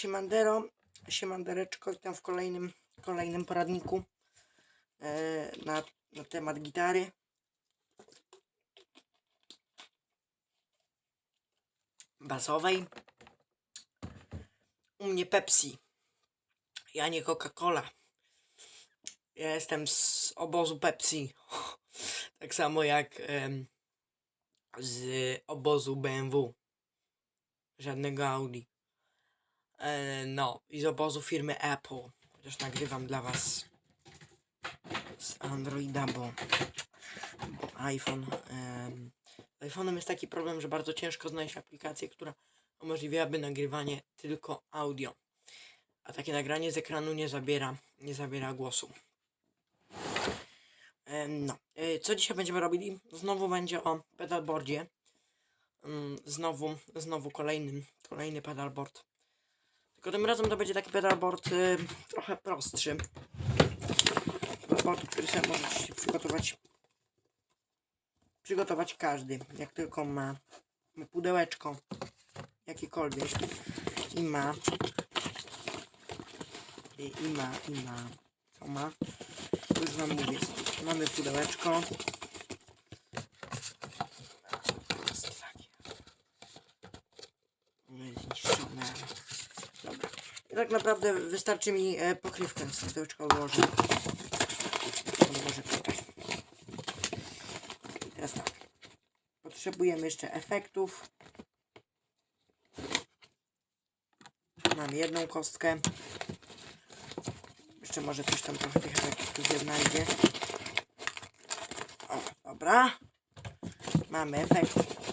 Siemandero, siemandereczko, witam w kolejnym, kolejnym poradniku e, na, na temat gitary. Basowej. U mnie Pepsi. Ja nie Coca-Cola. Ja jestem z obozu Pepsi. Tak samo jak z obozu BMW. Żadnego Audi. E, no, i z obozu firmy Apple. Chociaż nagrywam dla Was z Androida, bo, bo iPhone. z iPhone'em jest taki problem, że bardzo ciężko znaleźć aplikację, która umożliwiałaby nagrywanie tylko audio. A takie nagranie z ekranu nie zabiera, nie zabiera głosu. No, e, co dzisiaj będziemy robili? Znowu będzie o pedalboardzie. Mm, Znowu, znowu kolejny, kolejny pedalboard. Tylko tym razem to będzie taki pedalboard y, trochę prostszy. Pedalboard, który sobie możecie się przygotować. Przygotować każdy, jak tylko ma, ma pudełeczko jakiekolwiek i ma i, i ma, i ma co ma już wam mówię mamy pudełeczko Jest takie. No jest zniszczone. Dobra. I tak naprawdę wystarczy mi e, pokrywkę z tutaj. I teraz tak. Potrzebujemy jeszcze efektów. Mam jedną kostkę. Jeszcze może coś tam trochę tych efektów się znajdzie. O, dobra. Mamy efekt.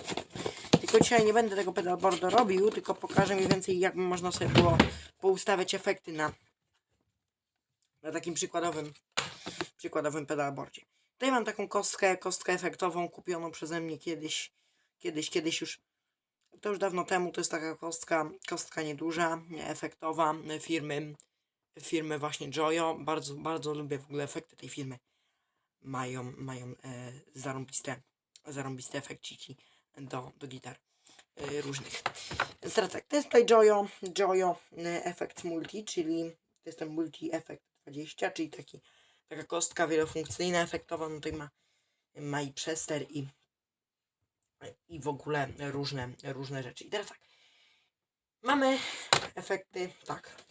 Tylko dzisiaj nie będę tego pedalboardu robił, tylko pokażę mniej więcej jak można sobie było poustawiać efekty na, na takim przykładowym przykładowym pedalboardzie. Tutaj mam taką kostkę, kostkę efektową kupioną przeze mnie kiedyś, kiedyś, kiedyś już to już dawno temu, to jest taka kostka, kostka nieduża, efektowa firmy, firmy właśnie Joyo. Bardzo, bardzo lubię w ogóle efekty tej firmy. Mają, mają e, zarąbiste, zarąbiste efekciki do, do gitar e, różnych. Więc teraz tak, to jest tutaj Joyo, Joyo e, Effect Multi, czyli to jest ten Multi Effect 20, czyli taki, taka kostka wielofunkcyjna, efektowa, no tutaj ma, ma i przester i, i w ogóle różne, różne rzeczy. I teraz tak, mamy efekty, tak,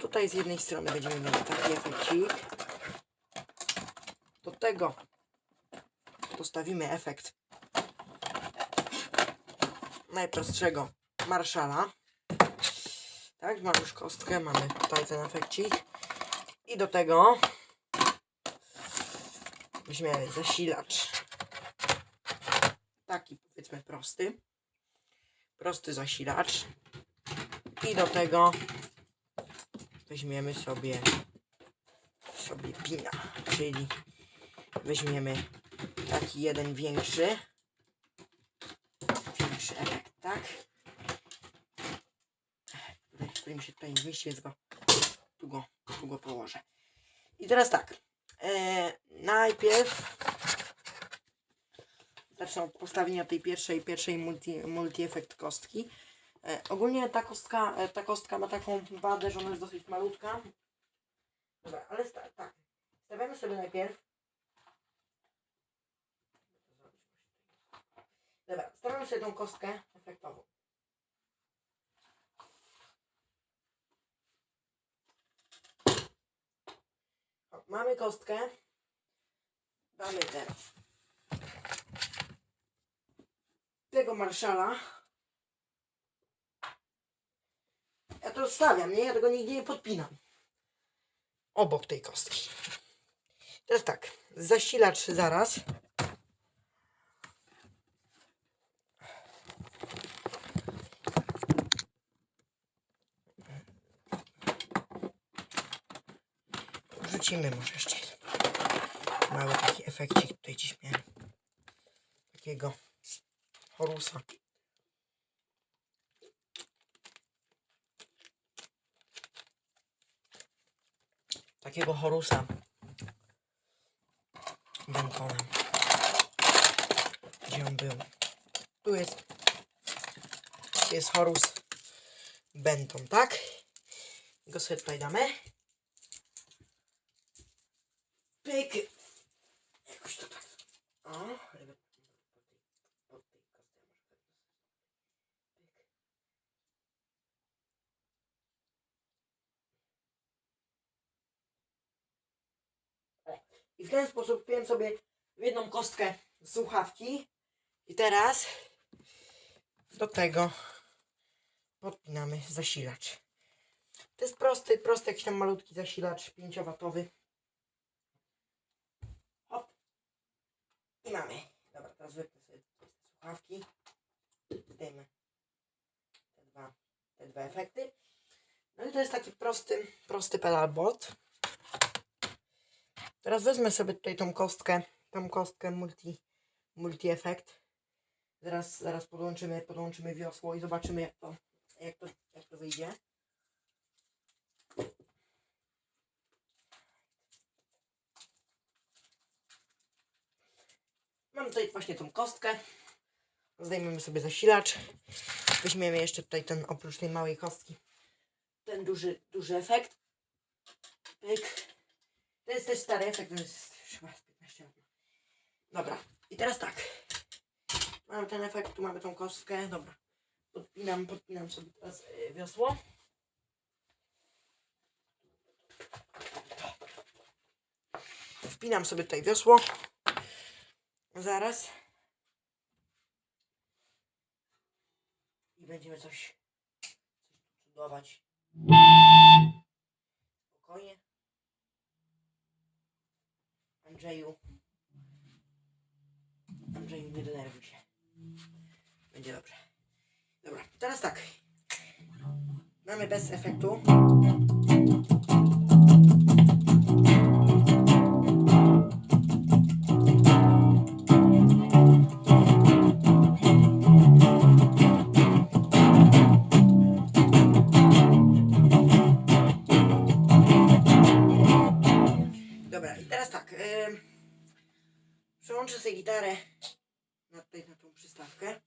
tutaj z jednej strony będziemy mieli taki efekcik, do tego dostawimy efekt najprostszego Marszala. Tak, mamy już kostkę, mamy tutaj ten efekcik. I do tego weźmiemy zasilacz. Taki powiedzmy prosty. Prosty zasilacz. I do tego weźmiemy sobie sobie pina, czyli weźmiemy taki jeden większy tak? Tutaj, mi się tutaj nie mieści, więc go tu go, tu go położę. I teraz tak. E, najpierw zacznę od postawienia tej pierwszej, pierwszej multi, multi-efekt kostki. E, ogólnie ta kostka, e, ta kostka ma taką wadę, że ona jest dosyć malutka. Dobra, ale tak. Stawiamy sobie najpierw. Dobra, stawiamy sobie tą kostkę efektową. Mamy kostkę. Damy teraz tego marszala. Ja to stawiam, nie? Ja tego nigdzie nie podpinam. Obok tej kostki. Teraz tak, zasilacz zaraz. Wrzucimy może jeszcze mały taki efekcik. Tutaj gdzieś miałem takiego Horusa. Takiego Horusa. Bentona. Gdzie on był? Tu jest. Jest Horus Benton, tak? Go sobie tutaj damy. Pyk. Jakoś to tak. O, pod tej, pod tej kostce może Pyk. O, I w ten sposób kupiłem sobie w jedną kostkę słuchawki. I teraz do tego podpinamy zasilacz. To jest prosty, prosty jakiś tam malutki zasilacz 5W. I mamy. Dobra, teraz wypnę sobie tutaj te słuchawki. Zdejmę te dwa, te dwa efekty. No i to jest taki prosty, prosty pedalboard. Teraz wezmę sobie tutaj tą kostkę, tą kostkę multi, multi efekt. Zaraz, zaraz podłączymy, podłączymy wiosło i zobaczymy jak to, jak to, jak to wyjdzie. Mam tutaj właśnie tą kostkę. Zdejmiemy sobie zasilacz. Weźmiemy jeszcze tutaj ten, oprócz tej małej kostki, ten duży, duży efekt. Pyk. To jest też stary efekt, to jest chyba z 15 lat. Dobra, i teraz tak. Mamy ten efekt, tu mamy tą kostkę. Dobra. Podpinam, podpinam sobie teraz y, wiosło. Wpinam sobie tutaj wiosło. Zaraz. I będziemy coś, coś tu cudować. Spokojnie. Andrzeju. Andrzeju, nie denerwuj się. Będzie dobrze. Dobra, teraz tak. Mamy bez efektu. Przełączę sobie gitarę na, tutaj, na tą przystawkę,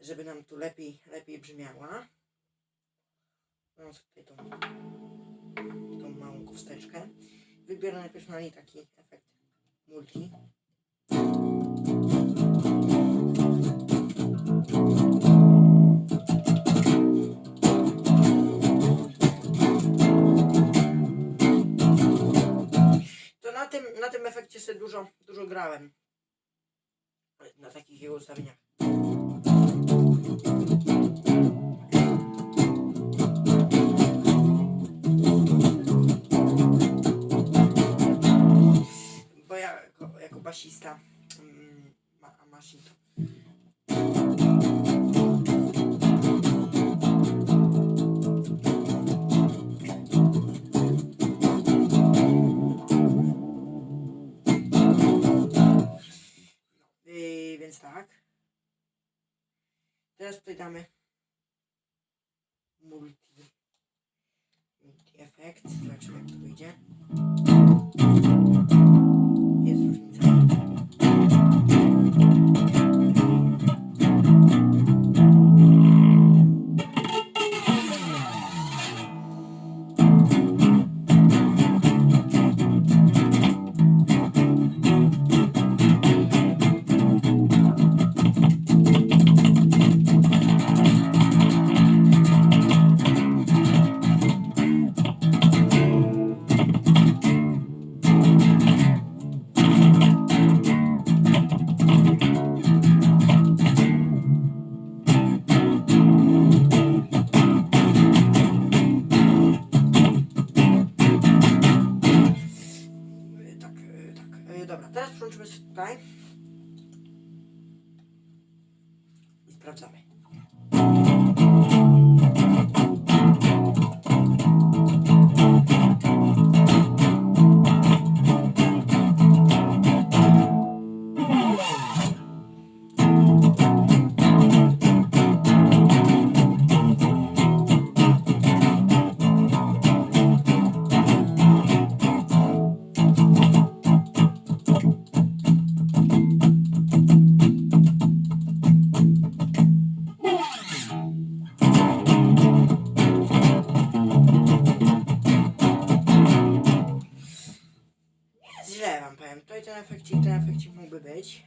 żeby nam tu lepiej, lepiej brzmiała. Mam tutaj tą, tą małą kosteczkę. Wybiorę najpierw na niej taki efekt multi. Na tym, na tym efekcie sobie dużo, dużo grałem. Na takich jego ustawieniach. Bo ja jako, jako basista mm, ma, maszyn to więc tak. Teraz tutaj damy multi, multi efekt. Zobaczymy jak to wyjdzie. I efekcik, to efekcik mógłby być.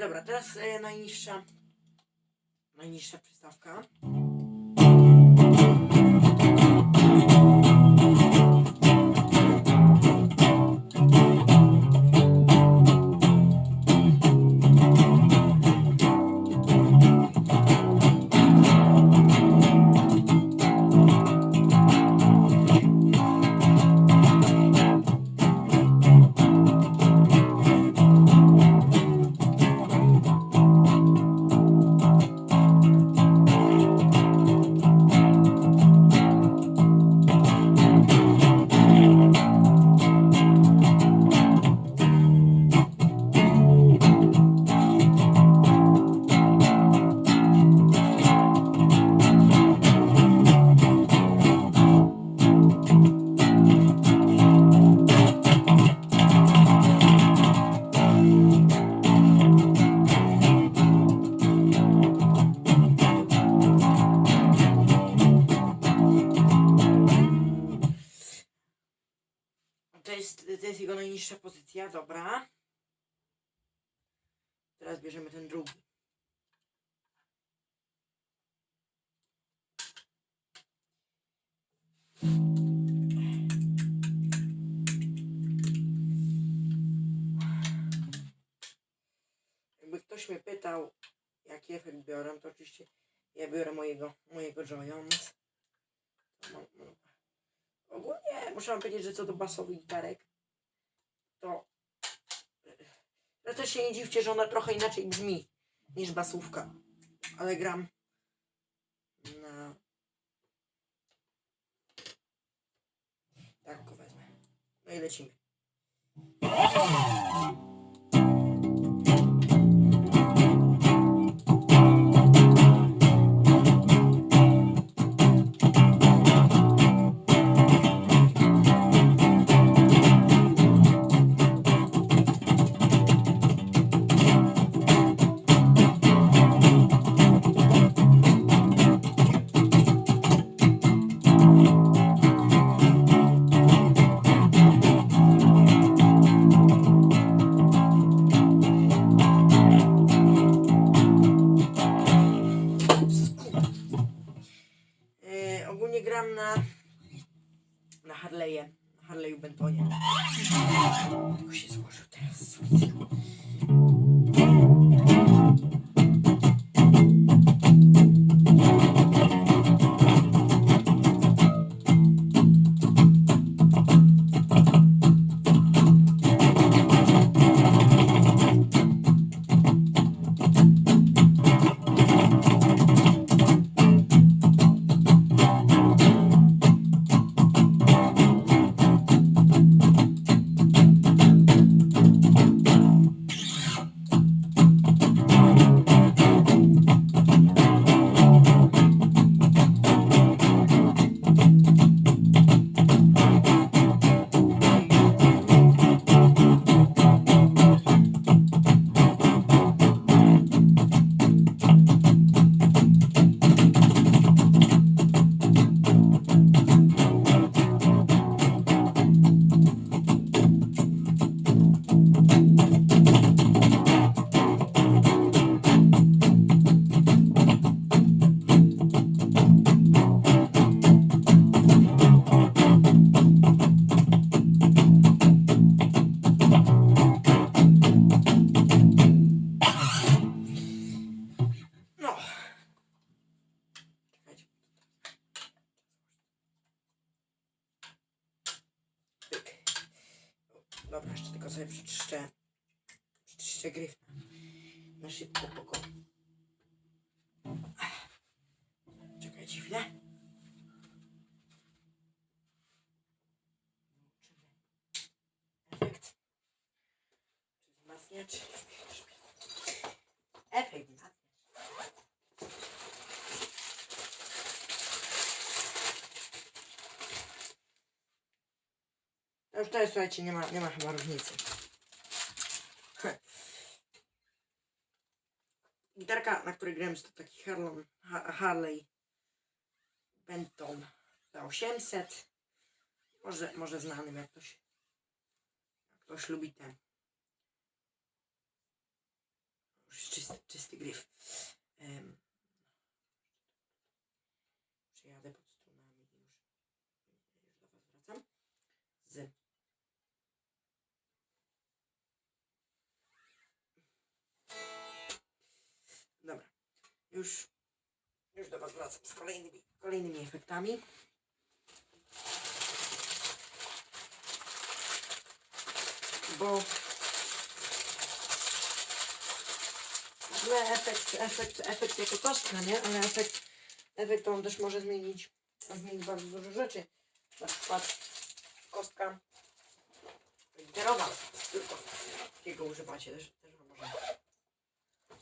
Dobra, teraz e, najniższa... Najniższa przystawka. Dobra. Teraz bierzemy ten drugi. Jakby ktoś mnie pytał, jaki efekt biorę, to oczywiście ja biorę mojego, mojego Joyons. Ogólnie muszę wam powiedzieć, że co do basowych gitarek, to no też się nie dziwcie, że ona trochę inaczej brzmi niż basówka. Ale gram na... Tak go wezmę. No i lecimy. Tylko się złożył teraz. Tylko sobie przeczyszczę, przeczyszczę gryf na szybko poko. Czekajcie chwilę. Włączymy efekt. Czy wzmacniacz? Efekt wzmacniacz. To już to jest, słuchajcie, nie ma, nie ma chyba różnicy. Gitarka, na której grałem, to taki Harlem, ha Harley Benton P800. Może, może znanym, jak ktoś, jak ktoś lubi ten. Już czysty, czysty gryf. Um, Już, już do Was wracam z kolejnymi, kolejnymi efektami. Bo ogóle efekt, efekt, efekt jako kostka, nie? Ale efekt, efekt on też może zmienić, zmienić bardzo dużo rzeczy. Na przykład kostka literowa, tylko takiego używacie też, też może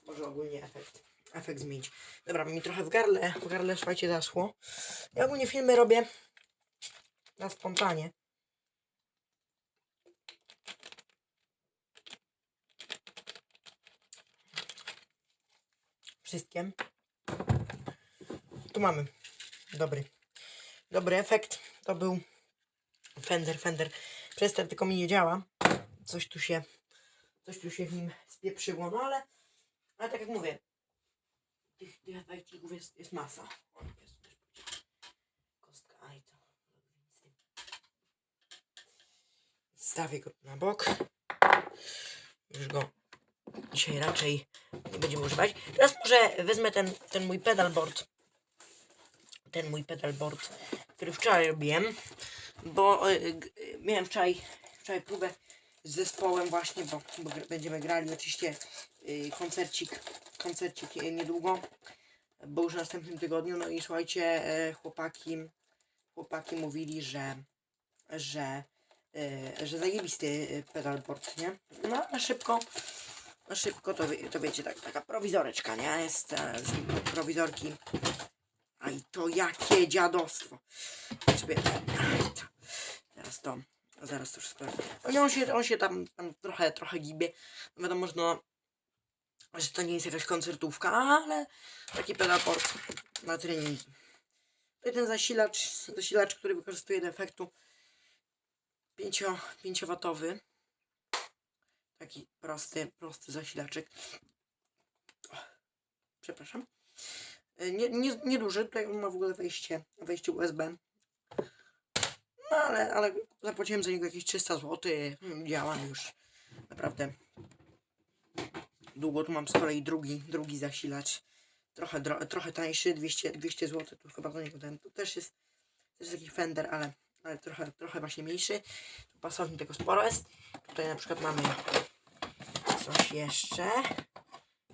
może ogólnie efekt, efekt zmienić. Dobra, mi trochę w gardle, w gardle słuchajcie zasło. Ja ogólnie filmy robię na spontanie. Wszystkie. Tu mamy dobry, dobry efekt. To był Fender, Fender. Przestań tylko mi nie działa. Coś tu się, coś tu się w nim spieprzyło, no ale ale tak jak mówię, tych, tych jest, jest masa. O, jest też kostka, aj to. Stawię go na bok. Już go dzisiaj raczej nie będziemy używać. Teraz może wezmę ten, ten mój pedalboard. Ten mój pedalboard, który wczoraj robiłem. Bo y, miałem wczoraj, wczoraj próbę z zespołem właśnie, bo, bo będziemy grali oczywiście y, koncercik, koncercik y, niedługo, bo już w następnym tygodniu. No i słuchajcie, e, chłopaki, chłopaki mówili, że, że, e, że zajebisty pedalboard, nie? No na szybko, na szybko to, to wiecie, tak, taka prowizoreczka, nie? Jest e, z prowizorki. A i to jakie dziadostwo. Teraz to, zaraz to wszystko. No i on się, on się tam, tam trochę, trochę gibie. No wiadomo, że no, że to nie jest jakaś koncertówka, ale taki pedalport na treningi. To ten zasilacz, zasilacz, który wykorzystuje do efektu 5, 5W. Taki prosty, prosty zasilaczek. Przepraszam. Y, Nie, nie, nieduży, tutaj on ma w ogóle wejście, wejście USB. No ale, ale zapłaciłem za niego jakieś 300 zł. Działam już naprawdę długo. Tu mam z kolei drugi, drugi zasilacz. Trochę, trochę tańszy, 200, 200 zł. Tu chyba do niego ten. Tu też jest, też jest taki Fender, ale, ale trochę, trochę właśnie mniejszy. Tu pasowni tego sporo jest. Tutaj na przykład mamy coś jeszcze.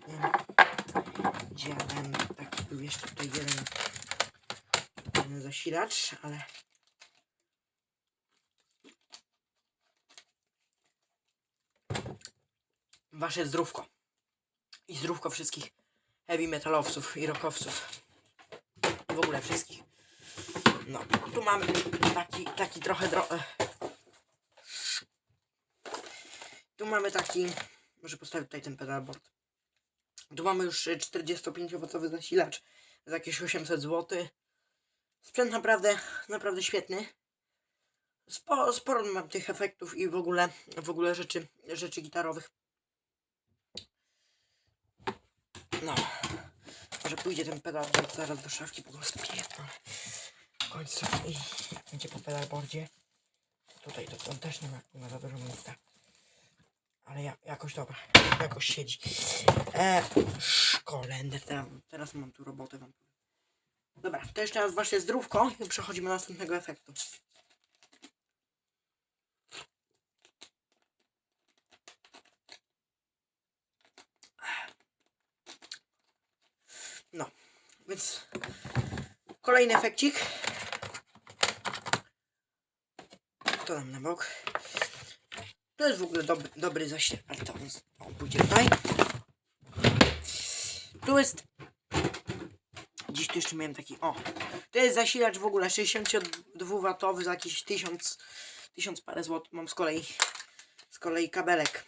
Nie wiem, Widziałem taki był jeszcze tutaj jeden, jeden zasilacz, ale wasze zdrówko i zdrówko wszystkich heavy metalowców i rockowców w ogóle wszystkich no tu mamy taki taki trochę dro... e. tu mamy taki może postawię tutaj ten pedalboard tu mamy już 45-owocowy zasilacz za jakieś 800 zł. Sprzęt naprawdę, naprawdę świetny. Sporo, sporo mam tych efektów i w ogóle, w ogóle rzeczy, rzeczy gitarowych. No. Może pójdzie ten pedalboard zaraz do szafki, bo go spierdolę. W końcu i będzie po pedalboardzie. Tutaj to, to też nie ma, nie ma za dużo miejsca. Ale ja, jakoś dobra, jakoś siedzi. E, szkolender, teraz, teraz mam tu robotę wam. Dobra, to jeszcze raz wasze zdrówko i przechodzimy do następnego efektu. Więc kolejny efekcik. To dam na bok. To jest w ogóle dobry, dobry zasilacz. To on, pójdzie tutaj. Tu jest. Dziś tu jeszcze miałem taki. O. To jest zasilacz w ogóle 62W za jakieś 1000, 1000 parę złotych. Mam z kolei z kolei kabelek.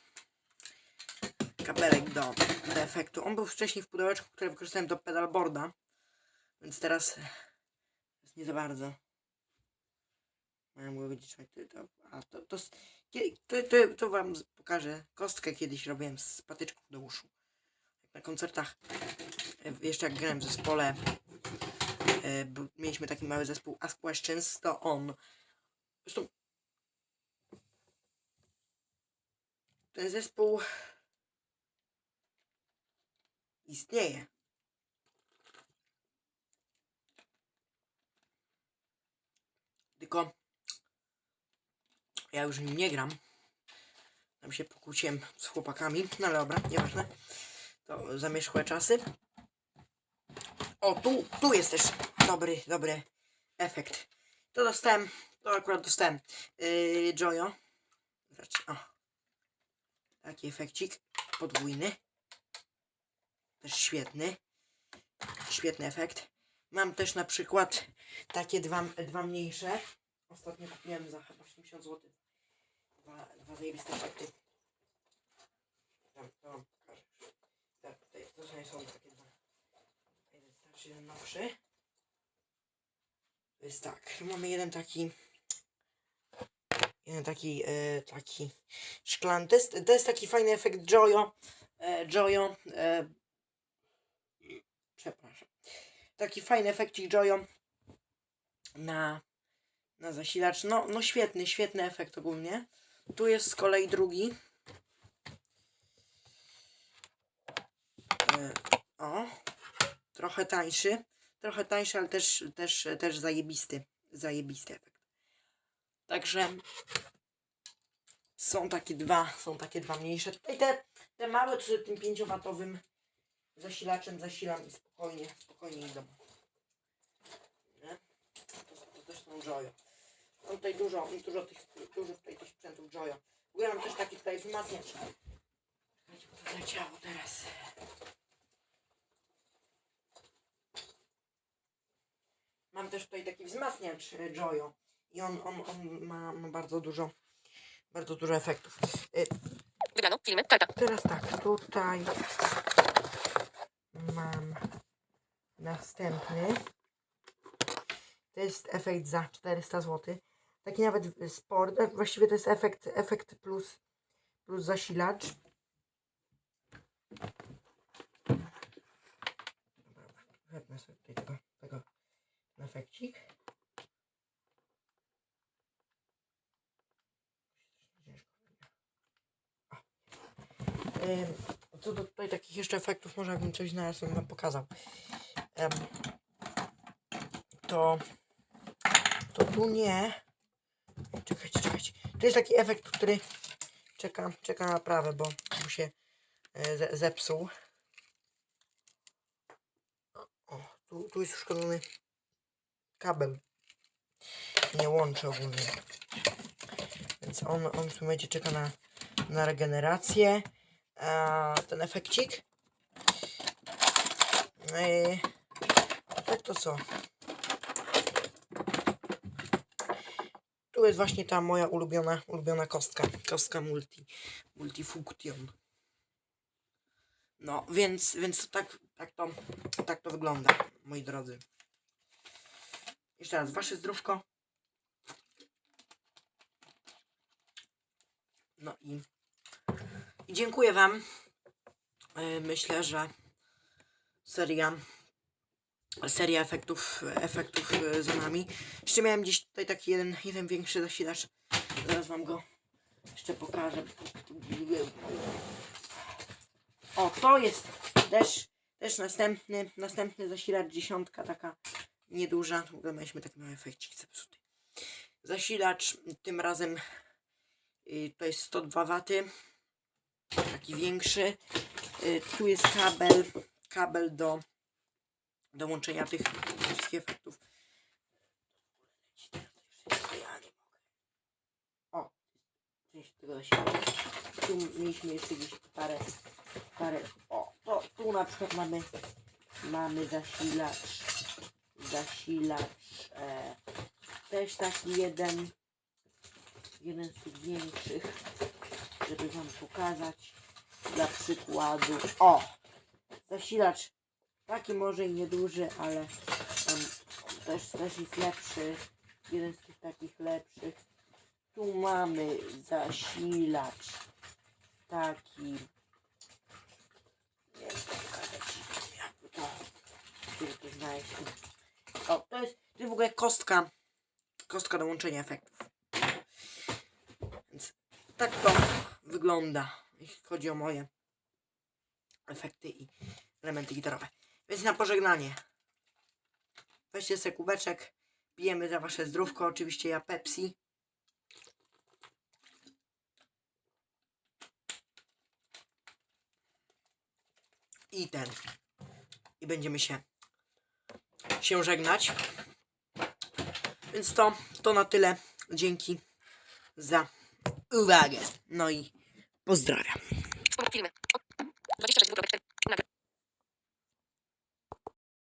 Kabelek do, do efektu. On był wcześniej w pudełeczku, które wykorzystałem do pedalboarda. Więc teraz jest nie za bardzo. Mają było wiedzieć, to, a to, to, to, to, to wam pokażę. Kostkę kiedyś robiłem z patyczków do uszu. Na koncertach, e, jeszcze jak grałem w zespole, e, mieliśmy taki mały zespół Ask Questions, to on. Zresztą ten zespół istnieje. Tylko ja już nim nie gram. Tam się pokłóciłem z chłopakami, no ale dobra, nieważne. To zamierzchłe czasy. O, tu, tu jest też dobry, dobry efekt. To dostałem, to akurat dostałem yy, Joyo. Zobaczcie, o. Taki efekcik podwójny. Też świetny. Świetny efekt. Mam też na przykład takie dwa, dwa mniejsze. Ostatnio kupiłem za chyba 80 zł. Dwa, dwa zajebiste efekty. Tam, to wam pokażę. Tak, tutaj to są- takie dwa. Jeden starszy, jeden nowszy. To jest tak. Mamy jeden taki. Jeden taki, e, taki szklany. To jest, to jest taki fajny efekt Joyo. E, Joyo. E, przepraszam. Taki fajny efekcik Joyo na, na zasilacz. No, no świetny, świetny efekt ogólnie. Tu jest z kolei drugi. E, o, trochę tańszy. Trochę tańszy, ale też, też, też zajebisty. Zajebisty efekt. Także są takie dwa, są takie dwa mniejsze. Tutaj te, te małe, czy tym 5-watowym zasilaczem zasilam spokojnie, spokojnie idą. Nie? To, to też są Joyo. Mam tutaj dużo, dużo tych, dużo tutaj tych sprzętów Joyo. W ogóle mam też taki tutaj wzmacniacz. Czekajcie, bo to zleciało teraz. Mam też tutaj taki wzmacniacz e, Joyo. I on, on, on ma, ma bardzo dużo, bardzo dużo efektów. E, Wybrano filmy, karta. Teraz tak, tutaj mam następny. To jest efekt za 400 zł. Taki nawet sport. e, Właściwie to jest efekt, efekt plus, plus zasilacz. Wezmę sobie tutaj tego, tego efekcik. Co do tutaj takich jeszcze efektów, może jakbym coś znalazł, bym wam pokazał. To, to tu nie. Czekajcie, czekajcie. To jest taki efekt, który czeka, czeka na naprawę, bo mu się e, ze, zepsuł. O, tu, tu jest uszkodzony kabel. Nie łączy ogólnie. Więc on, on w tym momencie czeka na, na regenerację. A ten efekcik. Tak to co? Tu jest właśnie ta moja ulubiona, ulubiona kostka. Kostka multi, multifunction. No, więc, więc tak, tak, to, tak to wygląda, moi drodzy. Jeszcze raz, wasze zdrówko. No i i dziękuję Wam. E, Myślę, że seria seria efektów, efektów e, za nami. Jeszcze miałem gdzieś tutaj taki jeden, jeden większy zasilacz. Zaraz Wam go jeszcze pokażę. O, to jest też, też następny, następny zasilacz dziesiątka, taka nieduża. W ogóle mieliśmy taki mały efekcik zepsuty. Zasilacz tym razem y, to jest 102 waty taki większy. Y, Tu jest kabel, kabel do, do łączenia tych wszystkich efektów. O, część tego. Tu mieliśmy jeszcze gdzieś parę, parę. O, to tu na przykład mamy, mamy zasilacz, zasilacz, e, też taki jeden, jeden z tych większych, żeby wam pokazać dla przykładu. O, zasilacz taki może i nieduży, ale tam też, też jest lepszy. Jeden z tych takich lepszych. Tu mamy zasilacz taki. Nie wiem, jakby to, znaleźć. O, to jest, to jest w ogóle kostka, kostka do łączenia efektów. Więc tak to wygląda, jeśli chodzi o moje efekty i elementy gitarowe. Więc na pożegnanie. Weźcie sobie kubeczek. Pijemy za wasze zdrówko. Oczywiście ja Pepsi. I ten. I będziemy się się żegnać. Więc to, to na tyle. Dzięki za uwagę. No i pozdrawiam. Filmy.